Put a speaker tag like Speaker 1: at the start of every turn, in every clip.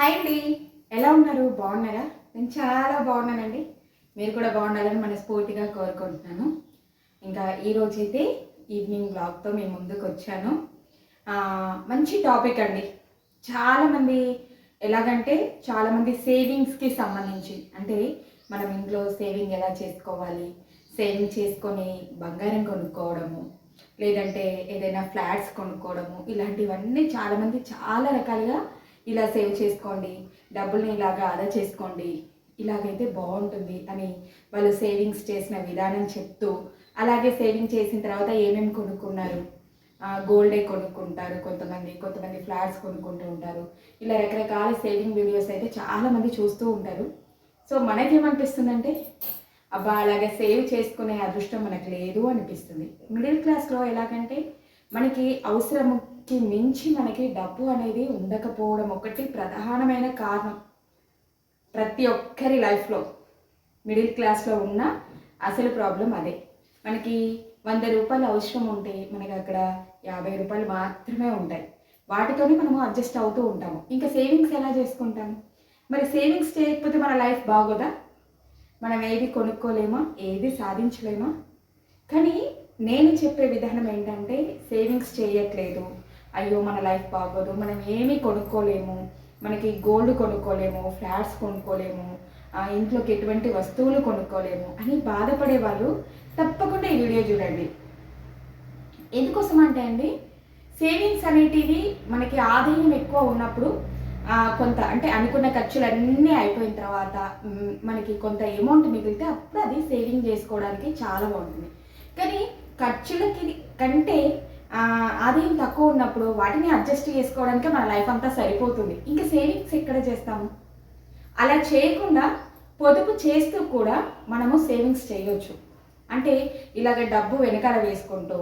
Speaker 1: Hi అండి. ఎలా ఉన్నారు? బాగున్నారా? నేను చాలా బాగున్నానండి. మీరు కూడా బాగుండాలని మనస్ఫూర్తిగా కోరుకుంటున్నాను. ఇంకా ఈరోజు అయితే ఈవినింగ్ బ్లాగ్తో మేము ముందుకు వచ్చాను. మంచి టాపిక్ అండి. చాలామంది ఎలాగంటే చాలామంది సేవింగ్స్కి సంబంధించి అంటే మనం ఇంట్లో సేవింగ్ ఎలా చేసుకోవాలి? సేవింగ్ చేసుకొని బంగారం కొనుక్కోవడము లేదంటే ఏదైనా ఫ్లాట్స్ కొనుక్కోవడము ఇలాంటివన్నీ చాలామంది చాలా రకాలుగా ఇలా సేవ్ చేసుకోండి డబ్బుల్ని ఇలాగా ఆదా చేసుకోండి ఇలాగైతే బాగుంటుంది అని వాళ్ళు సేవింగ్స్ చేసిన విధానం చెప్తూ అలాగే సేవింగ్ చేసిన తర్వాత ఏమేమి కొనుక్కున్నారు? గోల్డే కొనుక్కుంటారు కొంతమంది కొంతమంది ఫ్లాట్స్ కొనుక్కుంటూ ఉంటారు. ఇలా రకరకాల సేవింగ్ వీడియోస్ అయితే చాలామంది చూస్తూ ఉంటారు. సో మనకేమనిపిస్తుందంటే అబ్బా అలాగే సేవ్ చేసుకునే అదృష్టం మనకు లేదు అనిపిస్తుంది. మిడిల్ క్లాస్లో ఎలాగంటే మనకి అవసరము అవసరంకి మించి మనకి డబ్బు అనేది ఉండకపోవడం ఒకటి ప్రధానమైన కారణం. ప్రతి ఒక్కరి లైఫ్లో మిడిల్ క్లాస్లో ఉన్న అసలు ప్రాబ్లం అదే. మనకి వంద రూపాయలు అవసరం ఉంటే మనకి అక్కడ యాభై రూపాయలు మాత్రమే ఉంటాయి. వాటితోనే మనము అడ్జస్ట్ అవుతూ ఉంటాము. ఇంకా సేవింగ్స్ ఎలా చేసుకుంటాము? మరి సేవింగ్స్ చేయకపోతే మన లైఫ్ బాగోదా? మనం ఏది కొనుక్కోలేమా? ఏది సాధించలేమా? కానీ నేను చెప్పే విధానం ఏంటంటే సేవింగ్స్ చేయట్లేదు. అయ్యో మన లైఫ్ బాగోదు మనం ఏమీ కొనుక్కోలేము మనకి గోల్డ్ కొనుక్కోలేము ఫ్లాట్స్ కొనుక్కోలేము ఇంట్లోకి ఎటువంటి వస్తువులు కొనుక్కోలేము అని బాధపడే వాళ్ళు తప్పకుండా ఈ వీడియో చూడండి. ఎందుకోసం అంటే అండి సేవింగ్స్ అనేటివి మనకి ఆదాయం ఎక్కువ ఉన్నప్పుడు కొంత అంటే అనుకున్న ఖర్చులన్నీ అయిపోయిన తర్వాత మనకి కొంత అమౌంట్ మిగిలితే అప్పుడు అది సేవింగ్ చేసుకోవడానికి చాలా బాగుంటుంది. కానీ ఖర్చులకి కంటే ఆదాయం తక్కువ ఉన్నప్పుడు వాటిని అడ్జస్ట్ చేసుకోవడానికి మన లైఫ్ అంతా సరిపోతుంది. ఇంకా సేవింగ్స్ ఎక్కడ చేస్తాము? అలా చేయకుండా పొదుపు చేస్తూ కూడా మనము సేవింగ్స్ చేయొచ్చు. అంటే ఇలాగ డబ్బు వెనకాల వేసుకుంటూ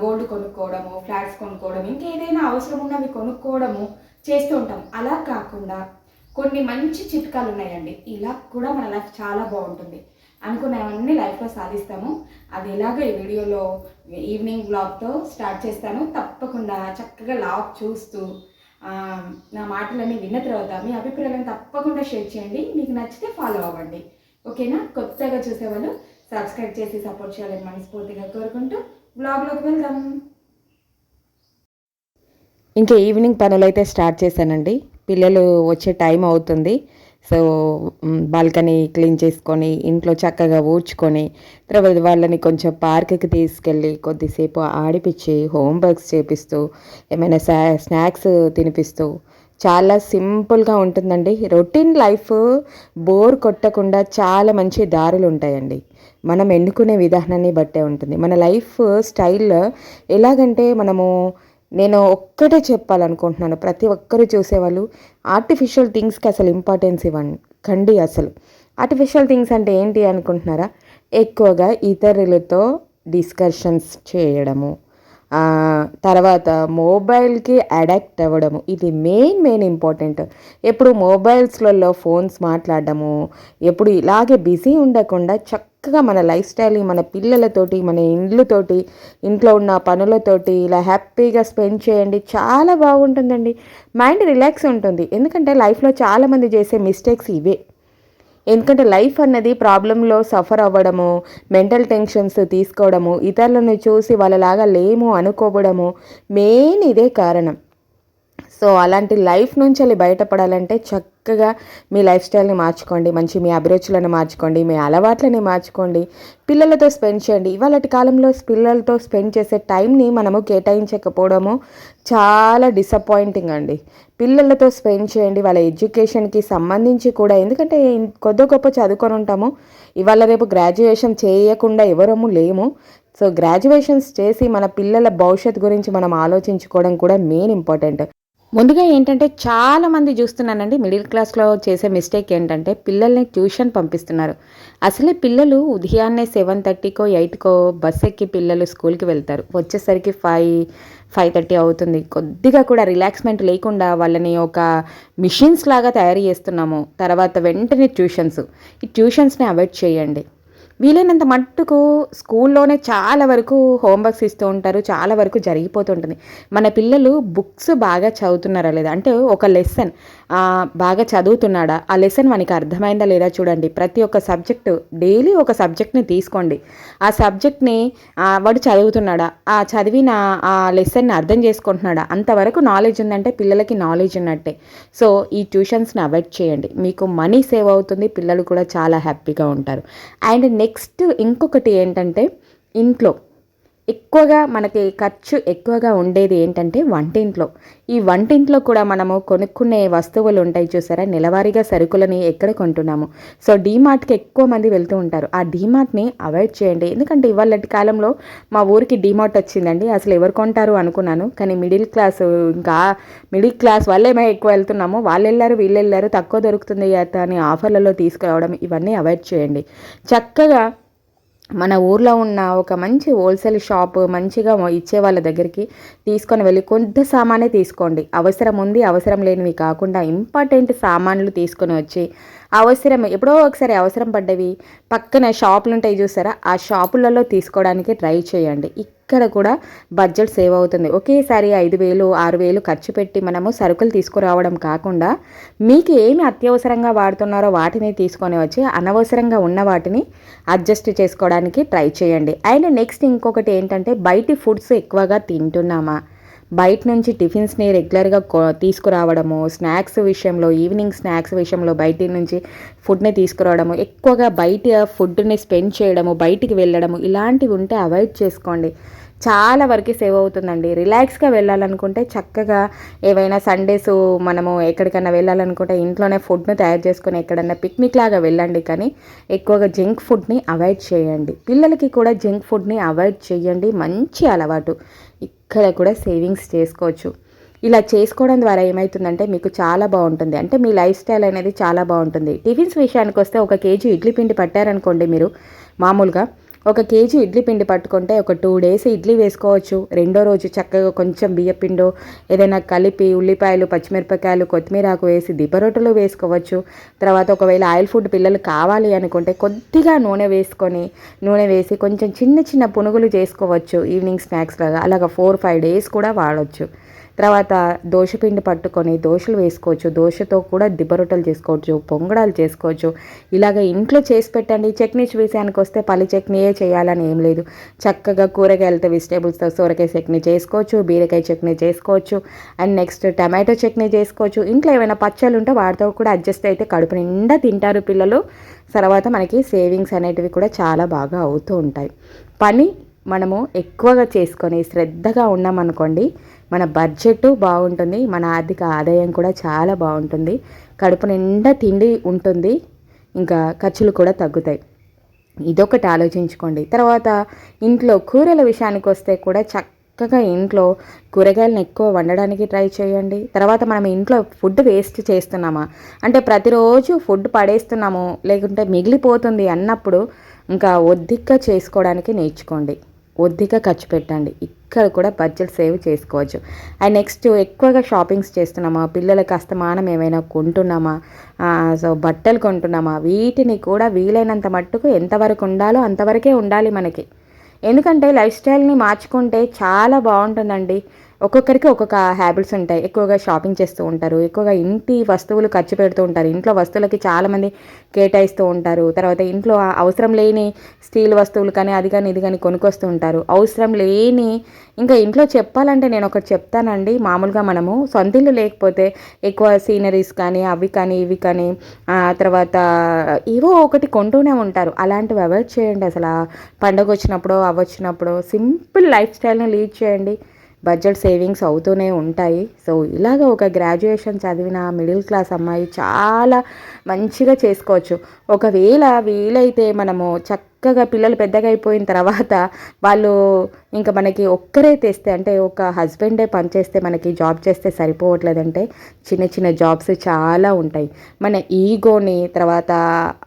Speaker 1: గోల్డ్ కొనుక్కోవడము ఫ్లాట్స్ కొనుక్కోవడం ఇంకేదైనా అవసరం ఉన్నవి కొనుక్కోవడము చేస్తూ ఉంటాం. అలా కాకుండా కొన్ని మంచి చిట్కాలు ఉన్నాయండి. ఇలా కూడా మన లైఫ్ చాలా బాగుంటుంది. అనుకున్నవన్నీ లైఫ్లో సాధిస్తాము. అది ఎలాగో ఈ వీడియోలో ఈవినింగ్ బ్లాగ్తో స్టార్ట్ చేస్తాను. తప్పకుండా చక్కగా లాగ్ చూస్తూ నా మాటలన్నీ విన్న తర్వాత మీ అభిప్రాయాలను తప్పకుండా షేర్ చేయండి. మీకు నచ్చితే ఫాలో అవ్వండి. ఓకేనా కొత్తగా చూసేవాళ్ళు సబ్స్క్రైబ్ చేసి సపోర్ట్ చేయాలని మనస్ఫూర్తిగా కోరుకుంటూ బ్లాగ్లోకి వెళ్దాం.
Speaker 2: ఇంకా ఈవినింగ్ పనులైతే స్టార్ట్ చేశానండి. పిల్లలు వచ్చే టైం అవుతుంది. సో బాల్కనీ క్లీన్ చేసుకొని ఇంట్లో చక్కగా ఊడ్చుకొని తర్వాత వాళ్ళని కొంచెం పార్క్కి తీసుకెళ్ళి కొద్దిసేపు ఆడిపించి హోంవర్క్స్ చేపిస్తూ ఏమైనా స్నా స్నాక్స్ తినిపిస్తూ చాలా సింపుల్గా ఉంటుందండి. రొటీన్ లైఫ్ బోర్ కొట్టకుండా చాలా మంచి దారులు ఉంటాయండి. మనం ఎన్నుకునే విధానాన్ని బట్టే ఉంటుంది. మన లైఫ్ స్టైల్ ఎలాగంటే మనము నేను ఒక్కటే చెప్పాలనుకుంటున్నాను. ప్రతి ఒక్కరు చూసేవాళ్ళు ఆర్టిఫిషియల్ థింగ్స్కి అసలు ఇంపార్టెన్స్ ఇవ్వండి. కండి అసలు. ఆర్టిఫిషియల్ థింగ్స్ అంటే ఏంటి అనుకుంటున్నారా? ఎక్కువగా ఇతరులతో డిస్కషన్స్ చేయడము. తర్వాత మొబైల్కి అడాక్ట్ అవ్వడము. ఇది మెయిన్ మెయిన్ ఇంపార్టెంట్ ఎప్పుడు మొబైల్స్లలో ఫోన్స్ మాట్లాడడము ఎప్పుడు ఇలాగే బిజీ ఉండకుండా చక్కగా మన లైఫ్ స్టైల్ని మన పిల్లలతోటి మన ఇండ్లతోటి ఇంట్లో ఉన్న పనులతోటి ఇలా హ్యాపీగా స్పెండ్ చేయండి. చాలా బాగుంటుందండి. మైండ్ రిలాక్స్ ఉంటుంది. ఎందుకంటే లైఫ్లో చాలామంది చేసే మిస్టేక్స్ ఇవే. ఎందుకంటే లైఫ్ అన్నది ప్రాబ్లంలో సఫర్ అవ్వడము మెంటల్ టెన్షన్స్ తీసుకోవడము ఇతరులను చూసి వాళ్ళలాగా లేము అనుకోవడము మెయిన్ ఇదే కారణం. సో అలాంటి లైఫ్ నుంచి వెళ్ళి బయటపడాలంటే చక్కగా మీ లైఫ్ స్టైల్ని మార్చుకోండి మంచి మీ అభిరుచులను మార్చుకోండి మీ అలవాట్లని మార్చుకోండి పిల్లలతో స్పెండ్ చేయండి. ఇవాళ కాలంలో పిల్లలతో స్పెండ్ చేసే టైంని మనము కేటాయించకపోవడము చాలా డిసప్పాయింటింగ్ అండి. పిల్లలతో స్పెండ్ చేయండి వాళ్ళ ఎడ్యుకేషన్కి సంబంధించి కూడా. ఎందుకంటే కొద్ది గొప్ప చదువుకొని ఉంటాము. ఇవాళ రేపు గ్రాడ్యుయేషన్ చేయకుండా ఎవరము లేము. సో గ్రాడ్యుయేషన్స్ చేసి మన పిల్లల భవిష్యత్తు గురించి మనం ఆలోచించుకోవడం కూడా మెయిన్ ఇంపార్టెంట్. ముందుగా ఏంటంటే చాలామంది చూస్తున్నానండి మిడిల్ క్లాస్లో చేసే మిస్టేక్ ఏంటంటే పిల్లల్ని ట్యూషన్ పంపిస్తున్నారు. అసలే పిల్లలు ఉదయాన్నే సెవెన్ థర్టీకో ఎయిట్కో బస్ ఎక్కి పిల్లలు స్కూల్కి వెళ్తారు. వచ్చేసరికి ఫైవ్ ఫైవ్ థర్టీ అవుతుంది. కొద్దిగా కూడా రిలాక్స్మెంట్ లేకుండా వాళ్ళని ఒక మిషన్స్ లాగా తయారు చేస్తున్నాము. తర్వాత వెంటనే ట్యూషన్స్. ఈ ట్యూషన్స్ని అవాయిడ్ చేయండి. వీలైనంత మట్టుకు స్కూల్లోనే చాలా వరకు హోంవర్క్స్ ఇస్తూ ఉంటారు చాలా వరకు జరిగిపోతుంటుంది మన పిల్లలు బుక్స్ బాగా చదువుతున్నారా లేదా? అంటే ఒక లెసన్. బాగా చదువుతున్నాడా? ఆ లెసన్ మనకి అర్థమైందా లేదా చూడండి. ప్రతి ఒక్క సబ్జెక్టు డైలీ ఒక సబ్జెక్ట్ని తీసుకోండి. ఆ సబ్జెక్ట్ని వాడు చదువుతున్నాడా? ఆ చదివిన ఆ లెసన్ని అర్థం చేసుకుంటున్నాడా? అంతవరకు నాలెడ్జ్ ఉందంటే పిల్లలకి నాలెడ్జ్ ఉన్నట్టే. సో ఈ ట్యూషన్స్ని అవాయిడ్ చేయండి. మీకు మనీ సేవ్ అవుతుంది పిల్లలు కూడా చాలా హ్యాపీగా ఉంటారు. అండ్ నెక్స్ట్ ఇంకొకటి ఏంటంటే ఇంట్లో ఎక్కువగా మనకి ఖర్చు ఎక్కువగా ఉండేది ఏంటంటే వంటింట్లో. ఈ వంటింట్లో కూడా మనము కొనుక్కునే వస్తువులు ఉంటాయి చూసారా? నెలవారీగా సరుకులని ఎక్కడ కొంటున్నాము? సో డీమార్ట్కి ఎక్కువ మంది వెళ్తూ ఉంటారు. ఆ డీమార్ట్ని అవాయిడ్ చేయండి. ఎందుకంటే ఇవాళ కాలంలో మా ఊరికి డీమార్ట్ వచ్చిందండి. అసలు ఎవరు కొంటారు అనుకున్నాను. కానీ మిడిల్ క్లాస్ ఇంకా మిడిల్ క్లాస్ వాళ్ళే మేము ఎక్కువ వెళ్తున్నాము. వాళ్ళు వెళ్ళారు వీళ్ళు వెళ్ళారు తక్కువ దొరుకుతుంది కదా అని ఆఫర్లలో తీసుకురావడం ఇవన్నీ అవాయిడ్ చేయండి. చక్కగా మన ఊర్లో ఉన్న ఒక మంచి హోల్సేల్ షాప్ మంచిగా ఇచ్చే వాళ్ళ దగ్గరికి తీసుకొని వెళ్ళి కొంత సామానే తీసుకోండి. అవసరం ఉంది అవసరం లేనివి కాకుండా ఇంపార్టెంట్ సామాన్లు తీసుకొని వచ్చి అవసరం ఎప్పుడో ఒకసారి అవసరం పడ్డవి పక్కన షాపులు ఉంటాయి చూసారా? ఆ షాపులలో తీసుకోవడానికి ట్రై చేయండి. ఇక్కడ కూడా బడ్జెట్ సేవ్ అవుతుంది. ఒకేసారి ఐదు వేలు ఆరు వేలు ఖర్చు పెట్టి మనము సరుకులు తీసుకురావడం కాకుండా మీకు ఏమి అత్యవసరంగా వాడుతున్నారో వాటిని తీసుకొని వచ్చి అనవసరంగా ఉన్న వాటిని అడ్జస్ట్ చేసుకోవడానికి ట్రై చేయండి. అండ్ నెక్స్ట్ ఇంకొకటి ఏంటంటే బయటి ఫుడ్స్ ఎక్కువగా తింటున్నామా? బయట నుంచి టిఫిన్స్ని రెగ్యులర్గా తీసుకురావడము స్నాక్స్ విషయంలో ఈవినింగ్ స్నాక్స్ విషయంలో బయట నుంచి ఫుడ్ని తీసుకురావడము ఎక్కువగా బయట ఫుడ్ని స్పెండ్ చేయడము బయటికి వెళ్ళడము ఇలాంటివి ఉంటే అవాయిడ్ చేసుకోండి. చాలా వరకు సేవ్ అవుతుందండి. రిలాక్స్గా వెళ్ళాలనుకుంటే చక్కగా ఏవైనా సండేస్ మనము ఎక్కడికైనా వెళ్ళాలనుకుంటే ఇంట్లోనే ఫుడ్ను తయారు చేసుకుని ఎక్కడన్నా పిక్నిక్ లాగా వెళ్ళండి కానీ ఎక్కువగా జంక్ ఫుడ్ని అవాయిడ్ చేయండి. పిల్లలకి కూడా జంక్ ఫుడ్ని అవాయిడ్ చేయండి. మంచి అలవాటు. ఇక్కడ కూడా సేవింగ్స్ చేసుకోవచ్చు. ఇలా చేసుకోవడం ద్వారా ఏమవుతుందంటే మీకు చాలా బాగుంటుంది. అంటే మీ లైఫ్ స్టైల్ అనేది చాలా బాగుంటుంది. టిఫిన్స్ విషయానికి వస్తే ఒక కేజీ ఇడ్లీ పిండి పట్టారనుకోండి మీరు మామూలుగా ఒక కేజీ ఇడ్లీ పిండి పట్టుకుంటే ఒక టూ డేస్ ఇడ్లీ వేసుకోవచ్చు. రెండో రోజు చక్కగా కొంచెం బియ్య పిండో ఏదైనా కలిపి ఉల్లిపాయలు పచ్చిమిరపకాయలు కొత్తిమీర ఆకు వేసి దిబ్బరొట్టెలు వేసుకోవచ్చు. తర్వాత ఒకవేళ ఆయిల్ ఫుడ్ పిల్లలు కావాలి అనుకుంటే కొద్దిగా నూనె వేసుకొని నూనె వేసి కొంచెం చిన్న చిన్న పునుగులు చేసుకోవచ్చు. ఈవినింగ్ స్నాక్స్ లాగా అలాగా ఫోర్ ఫైవ్ డేస్ కూడా వాడవచ్చు తర్వాత దోశపిండి పట్టుకొని దోశలు వేసుకోవచ్చు. దోశతో కూడా దిబ్బరొట్టలు చేసుకోవచ్చు పొంగడాలు చేసుకోవచ్చు. ఇలాగ ఇంట్లో చేసి పెట్టండి. చట్నీస్ విషయానికి వస్తే పల్లి చట్నీయే చేయాలని ఏం లేదు. చక్కగా కూరగాయలతో వెజిటేబుల్స్తో సొరకాయ చట్నీ చేసుకోవచ్చు బీరకాయ చట్నీ చేసుకోవచ్చు అండ్ నెక్స్ట్ టమాటో చట్నీ చేసుకోవచ్చు. ఇంట్లో ఏమైనా పచ్చళ్ళు ఉంటే వాటితో కూడా అడ్జస్ట్ అయితే కడుపు నిండా తింటారు పిల్లలు. తర్వాత మనకి సేవింగ్స్ అనేటివి కూడా చాలా బాగా అవుతూ ఉంటాయి. పని మనము ఎక్కువగా చేసుకొని శ్రద్ధగా ఉన్నామనుకోండి మన బడ్జెట్ బాగుంటుంది మన ఆర్థిక ఆదాయం కూడా చాలా బాగుంటుంది. కడుపు నిండా తిండి ఉంటుంది ఇంకా ఖర్చులు కూడా తగ్గుతాయి. ఇదొకటి ఆలోచించుకోండి. తర్వాత ఇంట్లో కూరల విషయానికి వస్తే కూడా చక్కగా ఇంట్లో కూరగాయలను ఎక్కువ వండడానికి ట్రై చేయండి. తర్వాత మనం ఇంట్లో ఫుడ్ వేస్ట్ చేస్తున్నామా? అంటే ప్రతిరోజు ఫుడ్ పడేస్తున్నాము లేకుంటే మిగిలిపోతుంది అన్నప్పుడు ఇంకా ఒద్దిగ్గా చేసుకోవడానికి నేర్చుకోండి. ఒద్దిగా ఖర్చు పెట్టండి. ఇక్కడ కూడా బడ్జెట్ సేవ్ చేసుకోవచ్చు. అండ్ నెక్స్ట్ ఎక్కువగా షాపింగ్స్ చేస్తున్నామా? పిల్లలకి అస్తమానం ఏమైనా కొంటున్నామా? సో బట్టలు కొంటున్నామా? వీటిని కూడా వీలైనంత మట్టుకు ఎంతవరకు ఉండాలో అంతవరకే ఉండాలి మనకి. ఎందుకంటే లైఫ్ స్టైల్ని మార్చుకుంటే చాలా బాగుంటుందండి. ఒక్కొక్కరికి ఒక్కొక్క హ్యాబిట్స్ ఉంటాయి. ఎక్కువగా షాపింగ్ చేస్తూ ఉంటారు. ఎక్కువగా ఇంటి వస్తువులు ఖర్చు పెడుతూ ఉంటారు. ఇంట్లో వస్తువులకి చాలామంది కేటాయిస్తూ ఉంటారు. తర్వాత ఇంట్లో అవసరం లేని స్టీల్ వస్తువులు కానీ అది కానీ ఇది కానీ కొనుక్కొస్తూ ఉంటారు. అవసరం లేని ఇంకా ఇంట్లో చెప్పాలంటే నేను ఒకటి చెప్తానండి. మామూలుగా మనము సొంత ఇల్లు లేకపోతే ఎక్కువ సీనరీస్ కానీ అవి కానీ ఇవి కానీ తర్వాత ఏవో ఒకటి కొంటూనే ఉంటారు. అలాంటివి అవాయిడ్ చేయండి. అసలు పండగ వచ్చినప్పుడు అవి వచ్చినప్పుడు సింపుల్ లైఫ్ స్టైల్ని లీడ్ చేయండి. బడ్జెట్ సేవింగ్స్ అవుతూనే ఉంటాయి. సో ఇలాగ ఒక గ్రాడ్యుయేషన్ చదివిన మిడిల్ క్లాస్ అమ్మాయి చాలా మంచిగా చేసుకోవచ్చు. ఒకవేళ వీలైతే మనము చక్క చక్కగా పిల్లలు పెద్దగా అయిపోయిన తర్వాత వాళ్ళు ఇంకా మనకి ఒక్కరే తెస్తే అంటే ఒక హస్బెండే పనిచేస్తే మనకి జాబ్ చేస్తే సరిపోవట్లేదంటే చిన్న చిన్న జాబ్స్ చాలా ఉంటాయి. మన ఈగోని తర్వాత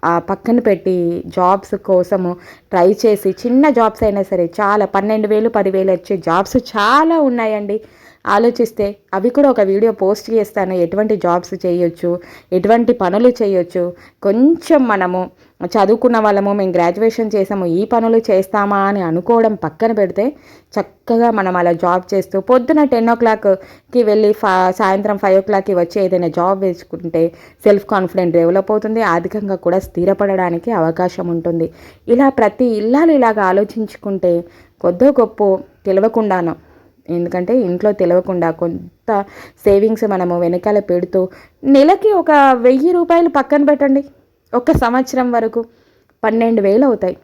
Speaker 2: ఆ పక్కన పెట్టి జాబ్స్ కోసము ట్రై చేసి చిన్న జాబ్స్ అయినా సరే చాలా పన్నెండు వేలు పదివేలు వచ్చే జాబ్స్ చాలా ఉన్నాయండి. ఆలోచిస్తే అవి కూడా ఒక వీడియో పోస్ట్ చేస్తాను. ఎటువంటి జాబ్స్ చేయొచ్చు ఎటువంటి పనులు చేయొచ్చు. కొంచెం మనము చదువుకున్న వాళ్ళము మేము గ్రాడ్యుయేషన్ చేసాము ఈ పనులు చేస్తామా అని అనుకోవడం పక్కన పెడితే చక్కగా మనం అలా జాబ్ చేస్తూ పొద్దున టెన్ ఓ క్లాక్కి వెళ్ళి ఫా సాయంత్రం ఫైవ్ ఓ క్లాక్కి వచ్చి ఏదైనా జాబ్ వేసుకుంటే సెల్ఫ్ కాన్ఫిడెంట్ డెవలప్ అవుతుంది ఆర్థికంగా కూడా స్థిరపడడానికి అవకాశం ఉంటుంది. ఇలా ప్రతి ఇల్లాలు ఇలాగ ఆలోచించుకుంటే కొద్దో గొప్ప తెలియకుండాను ఎందుకంటే ఇంట్లో తెలియకుండా కొంత సేవింగ్స్ మనము వెనకాల పెడుతూ నెలకి ఒక వెయ్యి రూపాయలు పక్కన పెట్టండి. ఒక సంవత్సరం వరకు పన్నెండు వేలు అవుతాయి.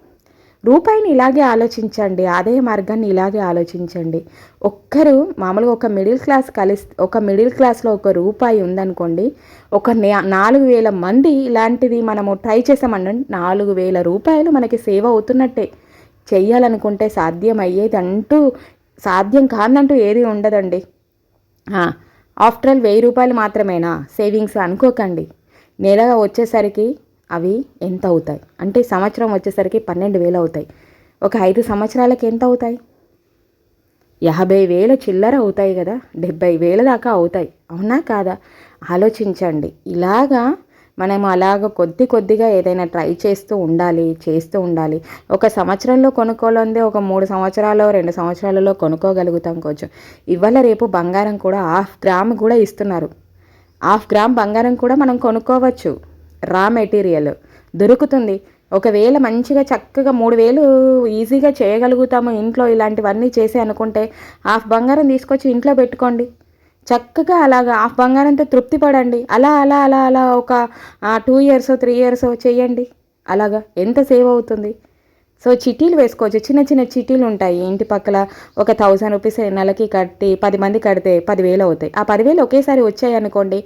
Speaker 2: రూపాయిని ఇలాగే ఆలోచించండి. ఆదాయ మార్గాన్ని ఇలాగే ఆలోచించండి. ఒక్కరు మామూలుగా ఒక మిడిల్ క్లాస్ కలిసి ఒక మిడిల్ క్లాస్లో ఒక రూపాయి ఉందనుకోండి ఒక నాలుగు వేల మంది ఇలాంటిది మనము ట్రై చేసామనండి నాలుగు వేల రూపాయలు మనకి సేవ్ అవుతున్నట్టే. చెయ్యాలనుకుంటే సాధ్యం అయ్యేది అంటూ సాధ్యం కాదంటూ ఏది ఉండదండి. ఆఫ్టర్ ఆల్ వెయ్యి రూపాయలు మాత్రమేనా? సేవింగ్స్ అనుకోకండి. నెల వచ్చేసరికి అవి ఎంత అవుతాయి? అంటే సంవత్సరం వచ్చేసరికి పన్నెండు వేలు అవుతాయి. ఒక ఐదు సంవత్సరాలకి ఎంత అవుతాయి? యాభై వేల చిల్లర అవుతాయి కదా. డెబ్బై వేల దాకా అవుతాయి. అవునా కాదా? ఆలోచించండి. ఇలాగా మనం అలాగ కొద్ది కొద్దిగా ఏదైనా ట్రై చేస్తూ ఉండాలి చేస్తూ ఉండాలి. ఒక సంవత్సరంలో కొనుక్కోలేందే ఒక మూడు సంవత్సరాలు రెండు సంవత్సరాలలో కొనుక్కోగలుగుతాం కొంచెం. ఇవాళ రేపు బంగారం కూడా హాఫ్ గ్రామ్ కూడా ఇస్తున్నారు. హాఫ్ గ్రామ్ బంగారం కూడా మనం కొనుక్కోవచ్చు. రా మెటీరియల్ దొరుకుతుంది. ఒకవేళ మంచిగా చక్కగా మూడు వేలు ఈజీగా చేయగలుగుతాము ఇంట్లో ఇలాంటివన్నీ చేసి అనుకుంటే హాఫ్ బంగారం తీసుకొచ్చి ఇంట్లో పెట్టుకోండి. చక్కగా అలాగా ఆ బంగారంతో తృప్తి పడండి అలా అలా అలా అలా ఒక టూ ఇయర్స్ త్రీ ఇయర్స్ చేయండి. అలాగా? ఎంత సేవ్ అవుతుంది? సో చిట్టీలు వేసుకోవచ్చు. చిన్న చిన్న చిట్టీలు ఉంటాయి. ఇంటి పక్కల ఒక థౌజండ్ రూపీస్ నెలకి కట్టి పది మంది కడితే పదివేలు అవుతాయి. ఆ పదివేలు ఒకేసారి వచ్చాయి అనుకోండి.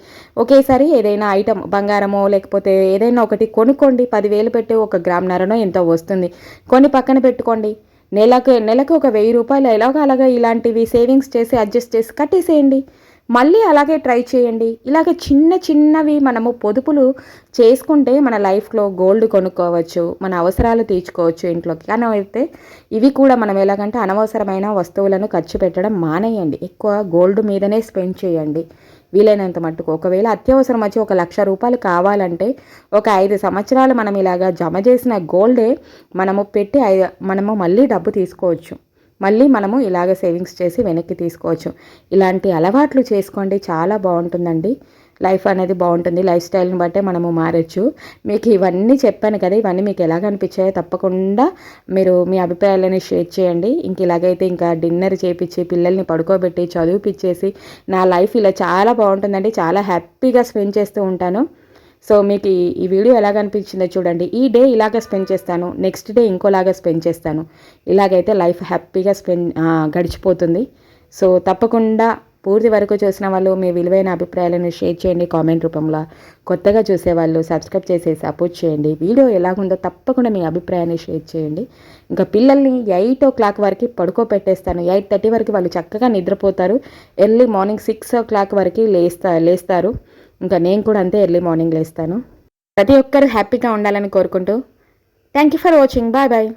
Speaker 2: ఒకేసారి ఏదైనా ఐటమ్ బంగారమో లేకపోతే ఏదైనా ఒకటి కొనుక్కోండి. పదివేలు పెట్టి ఒక గ్రామ్ నరనో ఎంతో వస్తుంది. కొని పక్కన పెట్టుకోండి. నెలకు నెలకు ఒక వెయ్యి రూపాయలు ఎలాగో అలాగా ఇలాంటివి సేవింగ్స్ చేసి అడ్జస్ట్ చేసి కట్టేసేయండి. మళ్ళీ అలాగే ట్రై చేయండి. ఇలాగ చిన్న చిన్నవి మనము పొదుపులు చేసుకుంటే మన లైఫ్లో గోల్డ్ కొనుక్కోవచ్చు మన అవసరాలు తీర్చుకోవచ్చు ఇంట్లోకి. కానీ అయితే ఇవి కూడా మనం ఎలాగంటే అనవసరమైన వస్తువులను ఖర్చు పెట్టడం మానేయండి. ఎక్కువ గోల్డ్ మీదనే స్పెండ్ చేయండి. వీలైనంత మట్టుకు. ఒకవేళ అత్యవసరం వచ్చి ఒక లక్ష రూపాయలు కావాలంటే ఒక ఐదు సంవత్సరాలు మనం ఇలాగా జమ చేసిన గోల్డే మనము పెట్టి ఐ- మనము మళ్ళీ డబ్బు తీసుకోవచ్చు. మళ్ళీ మనము ఇలాగ సేవింగ్స్ చేసి వెనక్కి తీసుకోవచ్చు. ఇలాంటి అలవాట్లు చేసుకోండి. చాలా బాగుంటుందండి. లైఫ్ అనేది బాగుంటుంది. లైఫ్ స్టైల్ని బట్టే మనము మారచ్చు. మీకు ఇవన్నీ చెప్పాను కదా ఇవన్నీ మీకు ఎలాగ అనిపించాయో తప్పకుండా మీరు మీ అభిప్రాయాలని షేర్ చేయండి. ఇంక ఇలాగైతే ఇంకా డిన్నర్ చేపించి పిల్లల్ని పడుకోబెట్టి చదివిపిచ్చేసి నా లైఫ్ ఇలా చాలా బాగుంటుందండి. చాలా హ్యాపీగా స్పెండ్ చేస్తూ ఉంటాను. సో మీకు ఈ వీడియో ఎలాగ అనిపించిందో చూడండి. ఈ డే ఇలాగ స్పెండ్ చేస్తాను. నెక్స్ట్ డే ఇంకోలాగా స్పెండ్ చేస్తాను. ఇలాగైతే లైఫ్ హ్యాపీగా స్పెండ్ గడిచిపోతుంది. సో తప్పకుండా పూర్తి వరకు చూసిన వాళ్ళు మీ విలువైన అభిప్రాయాలను షేర్ చేయండి కామెంట్ రూపంలో. కొత్తగా చూసేవాళ్ళు సబ్స్క్రైబ్ చేసి సపోర్ట్ చేయండి. వీడియో ఎలాగుందో తప్పకుండా మీ అభిప్రాయాన్ని షేర్ చేయండి. ఇంకా పిల్లల్ని ఎయిట్ ఓ క్లాక్ వరకు పడుకోపెట్టేస్తాను ఎయిట్ థర్టీ వరకు వాళ్ళు చక్కగా నిద్రపోతారు. Early morning six o'clock వరకు లేస్తా లేస్తారు. ఇంకా నేను కూడా అంతే ఎర్లీ మార్నింగ్ లేస్తాను. ప్రతి ఒక్కరు హ్యాపీగా ఉండాలని కోరుకుంటూ. Thank you for watching bye bye